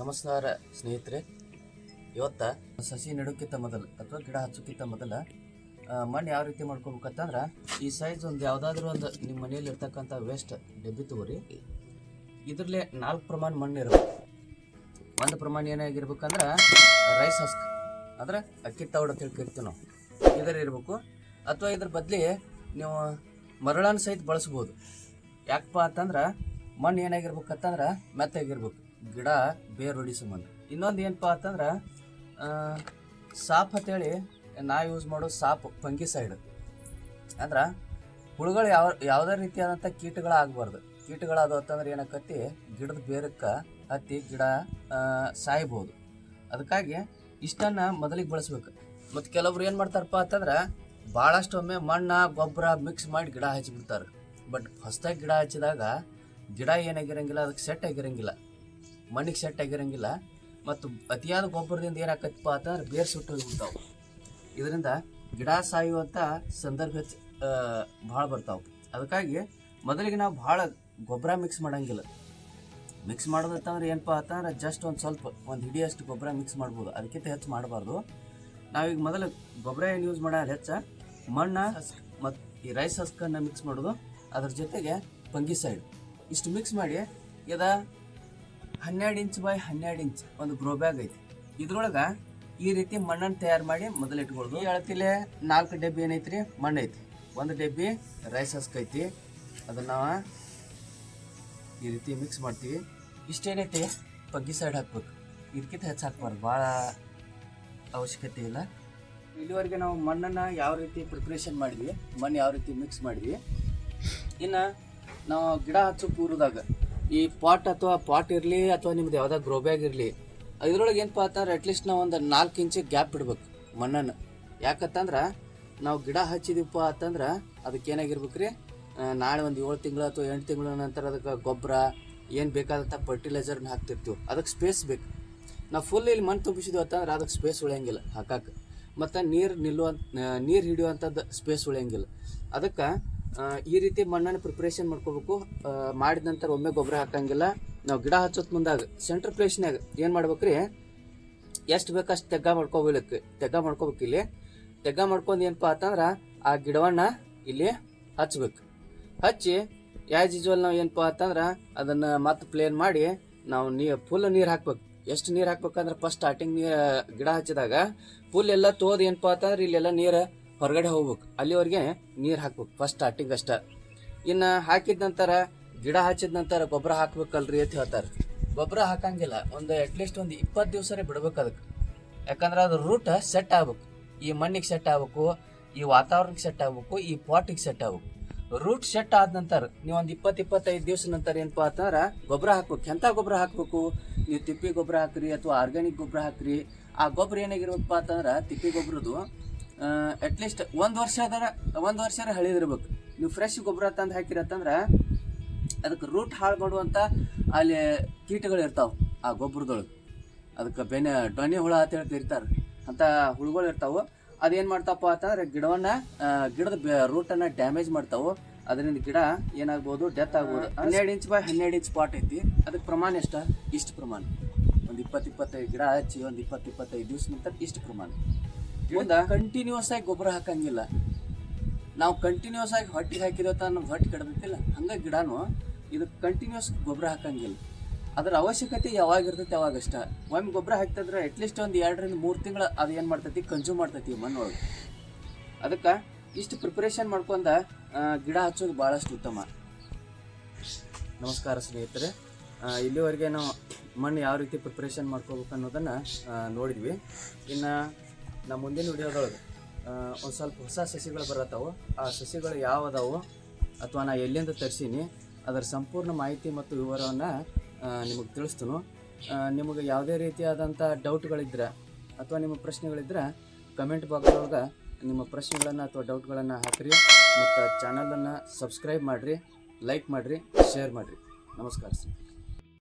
ನಮಸ್ಕಾರ ಸ್ನೇಹಿತರೆ. ಇವತ್ತ ಸಸಿ ನೆಡೋಕ್ಕಿಂತ ಮೊದಲು ಅಥವಾ ಗಿಡ ಹಚ್ಚೋಕ್ಕಿಂತ ಮೊದಲು ಮಣ್ಣು ಯಾವ ರೀತಿ ಮಾಡ್ಕೋಬೇಕಂತಂದ್ರೆ ಈ ಸೈಜ್ ಒಂದು ಯಾವುದಾದ್ರೂ ಒಂದು ನಿಮ್ಮ ಮನೆಯಲ್ಲಿ ಇರ್ತಕ್ಕಂಥ ವೇಸ್ಟ್ ಡಬ್ಬಿ ತಗೋರಿ. ಇದರಲ್ಲೇ ನಾಲ್ಕು ಪ್ರಮಾಣ ಮಣ್ಣು ಇರಬೇಕು. ಒಂದು ಪ್ರಮಾಣ ಏನಾಗಿರ್ಬೇಕಂದ್ರೆ ರೈಸ್ ಹಸ್ಕ್ ಅಂದ್ರೆ ಅಕ್ಕಿ ತೌಡ ಅಂತ ಹೇಳಿ ಕರಿತೀವಿ ನಾವು. ಇದರ ಇರಬೇಕು. ಅಥವಾ ಇದ್ರ ಬದಲಿ ನೀವು ಮರಳನ್ನು ಸಹಿತ ಬಳಸ್ಬೋದು. ಯಾಕಪ್ಪ ಅಂತಂದ್ರೆ ಮಣ್ಣು ಏನಾಗಿರ್ಬೇಕಂತಂದ್ರೆ ಮೆತ್ತಾಗಿರ್ಬೇಕು. ಗಿಡ ಬೇರು ಹೊಡಿಸೋ ಮಣ್ಣು. ಇನ್ನೊಂದು ಏನಪ್ಪ ಅಂತಂದ್ರೆ ಸಾಪ್ ಅಂತೇಳಿ ನಾ ಯೂಸ್ ಮಾಡೋ ಸಾಪ್ ಫಂಗಿಸೈಡ್ ಅಂದ್ರೆ ಹುಳುಗಳು ಯಾವ, ಯಾವುದೇ ರೀತಿಯಾದಂಥ ಕೀಟಗಳು ಆಗಬಾರ್ದು ಕೀಟಗಳಾದವು ಅಂತಂದ್ರೆ ಏನಾಕತಿ ಗಿಡದ ಬೇರಕ್ಕೆ ಹತ್ತಿ, ಗಿಡ ಸಾಯ್ಬೋದು. ಅದಕ್ಕಾಗಿ ಇಷ್ಟನ್ನು ಮೊದಲಿಗೆ ಬಳಸ್ಬೇಕು. ಮತ್ತು ಕೆಲವ್ರು ಏನು ಮಾಡ್ತಾರಪ್ಪ ಅಂತಂದ್ರೆ ಭಾಳಷ್ಟು ಒಮ್ಮೆ ಮಣ್ಣ ಗೊಬ್ಬರ ಮಿಕ್ಸ್ ಮಾಡಿ ಗಿಡ ಹಚ್ಚಿಬಿಡ್ತಾರೆ ಬಟ್ ಹೊಸ್ದಾಗಿ ಗಿಡ ಹಚ್ಚಿದಾಗ ಗಿಡ ಏನಾಗಿರಂಗಿಲ್ಲ ಅದಕ್ಕೆ ಸೆಟ್ ಆಗಿರಂಗಿಲ್ಲ. ಮಣ್ಣಿಗೆ ಸೆಟ್ ಆಗಿರಂಗಿಲ್ಲ. ಮತ್ತು ಅತಿಯಾದ ಗೊಬ್ಬರದಿಂದ ಏನಾಕತ್ತಪ್ಪ ಅಂತಂದ್ರೆ ಬೇರ್ ಸುಟ್ಟು ಹೋಗ್ಬಿಡ್ತಾವೆ. ಇದರಿಂದ ಗಿಡ ಸಾಯುವಂಥ ಸಂದರ್ಭ ಹೆಚ್ಚು ಭಾಳ ಬರ್ತಾವೆ. ಅದಕ್ಕಾಗಿ ಮೊದಲಿಗೆ ನಾವು ಭಾಳ ಗೊಬ್ಬರ ಮಿಕ್ಸ್ ಮಾಡಂಗಿಲ್ಲ. ಮಿಕ್ಸ್ ಮಾಡೋದಂತಂದ್ರೆ ಏನಪ್ಪ ಅಂತಂದ್ರೆ ಜಸ್ಟ್ ಒಂದು ಸ್ವಲ್ಪ, ಒಂದು ಹಿಡಿಯಷ್ಟು ಗೊಬ್ಬರ ಮಿಕ್ಸ್ ಮಾಡ್ಬೋದು. ಅದಕ್ಕಿಂತ ಹೆಚ್ಚು ಮಾಡಬಾರ್ದು. ನಾವೀಗ ಮೊದಲು ಗೊಬ್ಬರ ಏನು ಯೂಸ್ ಮಾಡೋದು ಹೆಚ್ಚ ಮಣ್ಣ ಮತ್ತು ಈ ರೈಸ್ ಹಸ್ಕನ್ನ ಮಿಕ್ಸ್ ಮಾಡೋದು. ಅದ್ರ ಜೊತೆಗೆ ಫಂಗಿಸೈಡ್. ಇಷ್ಟು ಮಿಕ್ಸ್ ಮಾಡಿ ಇದ ಹನ್ನೆರಡು ಇಂಚ್ ಬೈ ಹನ್ನೆರಡು ಇಂಚ್ ಒಂದು ಗ್ರೋ ಬ್ಯಾಗ್ ಐತಿ. ಇದ್ರೊಳಗೆ ಈ ರೀತಿ ಮಣ್ಣನ್ನು ತಯಾರು ಮಾಡಿ ಮೊದಲು ಇಟ್ಕೊಳ್ಳೋದು ಈ ಅಳತಿಲೆ ನಾಲ್ಕು ಡಬ್ಬಿ ಏನೈತ್ರಿ? ಮಣ್ಣು ಐತಿ. ಒಂದು ಡಬ್ಬಿ ರೈಸ್ ಹಸ್ಕೈತಿ ಅದನ್ನು ನಾವು ಈ ರೀತಿ ಮಿಕ್ಸ್ ಮಾಡ್ತೀವಿ. ಇಷ್ಟೇನೈತಿ? ಪಗ್ಗಿ ಸೈಡ್ ಹಾಕ್ಬೇಕು. ಇದಕ್ಕಿಂತ ಹೆಚ್ಚು ಹಾಕ್ಬಾರ್ದು. ಭಾಳ ಅವಶ್ಯಕತೆ ಇಲ್ಲ. ಇಲ್ಲಿವರೆಗೆ ನಾವು ಮಣ್ಣನ್ನು ಯಾವ ರೀತಿ ಪ್ರಿಪ್ರೇಷನ್ ಮಾಡಿದ್ವಿ, ಮಣ್ಣು ಯಾವ ರೀತಿ ಮಿಕ್ಸ್ ಮಾಡಿದ್ವಿ. ಇನ್ನು ನಾವು ಗಿಡ ಹಚ್ಚು ಪೂರ್ವದಾಗ ಈ ಪಾಟ್ ಅಥವಾ ಪಾಟ್ ಇರಲಿ ಅಥವಾ ನಿಮ್ದು ಯಾವುದೋ ಗ್ರೋ ಬ್ಯಾಗ್ ಇರಲಿ, ಇದ್ರೊಳಗೆ ಏನಪ್ಪ ಅಂತಂದ್ರೆ ಅಟ್ಲೀಸ್ಟ್ ನಾವು ಒಂದು ನಾಲ್ಕು ಇಂಚು ಗ್ಯಾಪ್ ಇಡ್ಬೇಕು ಮಣ್ಣನ್ನು. ಯಾಕಂತಂದ್ರೆ ನಾವು ಗಿಡ ಹಚ್ಚಿದೀವಪ್ಪ ಅಂತಂದ್ರೆ ಅದಕ್ಕೆ ಏನಾಗಿರ್ಬೇಕು ರೀ ನಾಳೆ ಒಂದು ಏಳು ತಿಂಗಳು ಅಥವಾ ಎಂಟು ತಿಂಗಳ ನಂತರ ಅದಕ್ಕೆ ಗೊಬ್ಬರ, ಏನು ಬೇಕಾದಂಥ ಫರ್ಟಿಲೈಸರ್ನ ಹಾಕ್ತಿರ್ತೀವಿ. ಅದಕ್ಕೆ ಸ್ಪೇಸ್ ಬೇಕು. ನಾವು ಫುಲ್ ಇಲ್ಲಿ ಮಣ್ಣು ತುಂಬಿಸಿದ್ವಿ ಅಂತಂದ್ರೆ ಅದಕ್ಕೆ ಸ್ಪೇಸ್ ಉಳಿಯಂಗಿಲ್ಲ ಹಾಕಕ್ಕೆ. ಮತ್ತು ನೀರು ನಿಲ್ಲುವ ನೀರು ಹಿಡಿಯುವಂಥದ್ದು ಸ್ಪೇಸ್ ಉಳಿಯಂಗಿಲ್ಲ. ಅದಕ್ಕೆ ಈ ರೀತಿ ಮಣ್ಣನ್ನು ಪ್ರಿಪ್ರೇಷನ್ ಮಾಡ್ಕೋಬೇಕು. ಮಾಡಿದ ನಂತರ ಒಮ್ಮೆ ಗೊಬ್ಬರ ಹಾಕಂಗಿಲ್ಲ. ನಾವು ಗಿಡ ಹಚ್ಚೋತ್ ಮುಂದಾಗ ಸೆಂಟ್ರ್ ಪ್ಲೇಸ್ನಾಗ ಏನು ಮಾಡ್ಬೇಕ್ರಿ? ಎಷ್ಟು ಬೇಕಷ್ಟು ತೆಗ್ಗ ಮಾಡ್ಕೋಬೇಕು ತೆಗ್ಗ ಮಾಡ್ಕೋಬೇಕು ಇಲ್ಲಿ. ತೆಗ್ಗ ಮಾಡ್ಕೊಂಡು ಏನಪ್ಪ ಅಂತಂದ್ರೆ ಆ ಗಿಡವನ್ನ ಇಲ್ಲಿ ಹಚ್ಬೇಕು. ಹಚ್ಚಿ ಯಾಸ್ ಯೂಸ್ವಲ್ ನಾವು ಏನಪ್ಪ ಅಂತಂದ್ರೆ ಅದನ್ನು ಮತ್ತೆ ಪ್ಲೇನ್ ಮಾಡಿ, ನಾವು ನೀ ಫುಲ್ ನೀರು ಹಾಕ್ಬೇಕು. ಎಷ್ಟು ನೀರು ಹಾಕ್ಬೇಕಂದ್ರೆ ಫಸ್ಟ್ ಸ್ಟಾರ್ಟಿಂಗ್ ನೀರು ಗಿಡ ಹಚ್ಚಿದಾಗ ಫುಲ್ ಎಲ್ಲ ತೋದ್ ಏನಪ್ಪ ಅಂತಂದ್ರೆ ಇಲ್ಲೆಲ್ಲ ನೀರು ಹೊರಗಡೆ ಹೋಗ್ಬೇಕು. ಅಲ್ಲಿವರೆಗೆ ನೀರು ಹಾಕ್ಬೇಕು. ಫಸ್ಟ್ ಸ್ಟಾರ್ಟಿಂಗ್ ಅಷ್ಟ. ಇನ್ನು ಹಾಕಿದ ನಂತರ ಗಿಡ ಹಚ್ಚಿದ ನಂತರ ಗೊಬ್ಬರ ಹಾಕ್ಬೇಕಲ್ರಿ ಅಂತ ಹೇಳ್ತಾರೆ. ಗೊಬ್ಬರ ಹಾಕಂಗಿಲ್ಲ. ಒಂದು ಅಟ್ಲೀಸ್ಟ್ ಒಂದು ಇಪ್ಪತ್ತು ದಿವಸನೇ ಬಿಡ್ಬೇಕು ಅದಕ್ಕೆ. ಯಾಕಂದ್ರೆ ಅದು ರೂಟ್ ಸೆಟ್ ಆಗ್ಬೇಕು. ಈ ಮಣ್ಣಿಗೆ ಸೆಟ್ ಆಗ್ಬೇಕು, ಈ ವಾತಾವರಣಕ್ಕೆ ಸೆಟ್ ಆಗ್ಬೇಕು, ಈ ಪಾಟಿಗೆ ಸೆಟ್ ಆಗ್ಬೇಕು. ರೂಟ್ ಸೆಟ್ ಆದ ನಂತರ, ನೀವು ಒಂದು ಇಪ್ಪತ್ತು, ಇಪ್ಪತ್ತೈದು ದಿವಸ ನಂತರ ಏನಪ್ಪಾ ಅಂತಂದ್ರೆ ಗೊಬ್ಬರ ಹಾಕ್ಬೇಕು. ಎಂಥ ಗೊಬ್ಬರ ಹಾಕ್ಬೇಕು? ನೀವು ತಿಪ್ಪಿ ಗೊಬ್ಬರ ಹಾಕ್ರಿ ಅಥವಾ ಆರ್ಗ್ಯಾನಿಕ್ ಗೊಬ್ಬರ ಹಾಕ್ರಿ. ಆ ಗೊಬ್ಬರ ಏನಾಗಿರ್ಬೇಕಪ್ಪ ಅಂತಂದ್ರೆ ತಿಪ್ಪಿ ಗೊಬ್ಬರದು ಅಟ್ಲೀಸ್ಟ್ ಒಂದು ವರ್ಷ ಅದರ ಒಂದು ವರ್ಷ ಹಳಿದಿರ್ಬೇಕು ನೀವು ಫ್ರೆಶ್ ಗೊಬ್ಬರ ತಂದು ಹಾಕಿರತ್ತಂದ್ರೆ ಅದಕ್ಕೆ ರೂಟ್ ಹಾಳು ಮಾಡುವಂಥ ಅಲ್ಲಿ ಕೀಟಗಳು ಇರ್ತಾವೆ ಆ ಗೊಬ್ಬರದೊಳಗೆ. ಅದಕ್ಕೆ ಬೆನೆ ಡೊನೆ ಹುಳ ಅಂತ ಹೇಳಿ ಇರ್ತಾರೆ ಅಂತ ಹುಳುಗಳು ಇರ್ತಾವೆ. ಅದೇನು ಮಾಡ್ತಾವಪ್ಪ ಅಂತಂದ್ರೆ ಗಿಡವನ್ನು ಗಿಡದ ರೂಟನ್ನು ಡ್ಯಾಮೇಜ್ ಮಾಡ್ತಾವೆ. ಅದರಿಂದ ಗಿಡ ಏನಾಗ್ಬೋದು ಡೆತ್ ಆಗ್ಬೋದು. ಹನ್ನೆರಡು ಇಂಚ್ ಬೈ ಹನ್ನೆರಡು ಇಂಚ್ ಪಾಟ್ ಐತಿ. ಅದಕ್ಕೆ ಪ್ರಮಾಣ ಎಷ್ಟು? ಇಷ್ಟು ಪ್ರಮಾಣ. ಒಂದು ಇಪ್ಪತ್ತು ಇಪ್ಪತ್ತೈದು ಗಿಡ ಹಚ್ಚಿ ಒಂದು ಇಪ್ಪತ್ತು ಇಪ್ಪತ್ತೈದು ದಿವಸ ನಂತರ ಇಷ್ಟು ಪ್ರಮಾಣ. ಮುಂದೆ ಕಂಟಿನ್ಯೂಸ್ ಆಗಿ ಗೊಬ್ಬರ ಹಾಕಂಗಿಲ್ಲ. ನಾವು ಕಂಟಿನ್ಯೂಸ್ ಆಗಿ ಹೊಟ್ಟಿಗೆ ಹಾಕಿರೋ ನಮ್ಗೆ ಹೊಟ್ಟೆ ಕೆಡಬೇಕಿಲ್ಲ ಹಂಗೆ ಗಿಡನೂ ಇದು ಕಂಟಿನ್ಯೂಸ್ ಗೊಬ್ಬರ ಹಾಕಂಗಿಲ್ಲ. ಅದರ ಅವಶ್ಯಕತೆ ಯಾವಾಗ ಇರ್ತೈತಿ ಅವಾಗಷ್ಟ ಒಮ್ಮೆ ಗೊಬ್ಬರ ಹಾಕ್ತಿದ್ರೆ ಅಟ್ಲೀಸ್ಟ್ ಒಂದು ಎರಡರಿಂದ ಮೂರು ತಿಂಗಳು ಅದು ಏನು ಮಾಡ್ತೈತಿ ಕನ್ಸ್ಯೂಮ್ ಮಾಡ್ತೈತಿ ಮಣ್ಣೊಳಗೆ. ಅದಕ್ಕೆ ಇಷ್ಟು ಪ್ರಿಪ್ರೇಷನ್ ಮಾಡ್ಕೊಂಡ ಗಿಡ ಹಚ್ಚೋದು ಭಾಳಷ್ಟು ಉತ್ತಮ. ನಮಸ್ಕಾರ ಸ್ನೇಹಿತರೆ. ಇಲ್ಲಿವರೆಗೆ ನಾವು ಮಣ್ಣು ಯಾವ ರೀತಿ ಪ್ರಿಪ್ರೇಷನ್ ಮಾಡ್ಕೋಬೇಕು ಅನ್ನೋದನ್ನು ನೋಡಿದ್ವಿ. ಇನ್ನು ನಮ್ಮ ಮುಂದಿನ ವಿಡಿಯೋದೊಳಗೆ ಒಂದು ಸ್ವಲ್ಪ ಹೊಸ ಸಸಿಗಳು ಬರತ್ತಾವು. ಆ ಸಸಿಗಳು ಯಾವ ಅದಾವು ಅಥವಾ ನಾ ಎಲ್ಲಿಂದ ತರಿಸೀನಿ, ಅದರ ಸಂಪೂರ್ಣ ಮಾಹಿತಿ ಮತ್ತು ವಿವರವನ್ನು ನಿಮಗೆ ತಿಳಿಸ್ತೀನಿ. ನಿಮಗೆ ಯಾವುದೇ ರೀತಿಯಾದಂಥ ಡೌಟ್ಗಳಿದ್ರೆ ಅಥವಾ ನಿಮ್ಮ ಪ್ರಶ್ನೆಗಳಿದ್ರೆ ಕಮೆಂಟ್ ಬಾಕ್ಸ್ದೊಳಗೆ ನಿಮ್ಮ ಪ್ರಶ್ನೆಗಳನ್ನು ಅಥವಾ ಡೌಟ್ಗಳನ್ನು ಹಾಕಿರಿ ಮತ್ತು ಚಾನಲನ್ನು ಸಬ್ಸ್ಕ್ರೈಬ್ ಮಾಡಿರಿ, ಲೈಕ್ ಮಾಡಿರಿ, ಶೇರ್ ಮಾಡಿರಿ. ನಮಸ್ಕಾರ ಸರ್.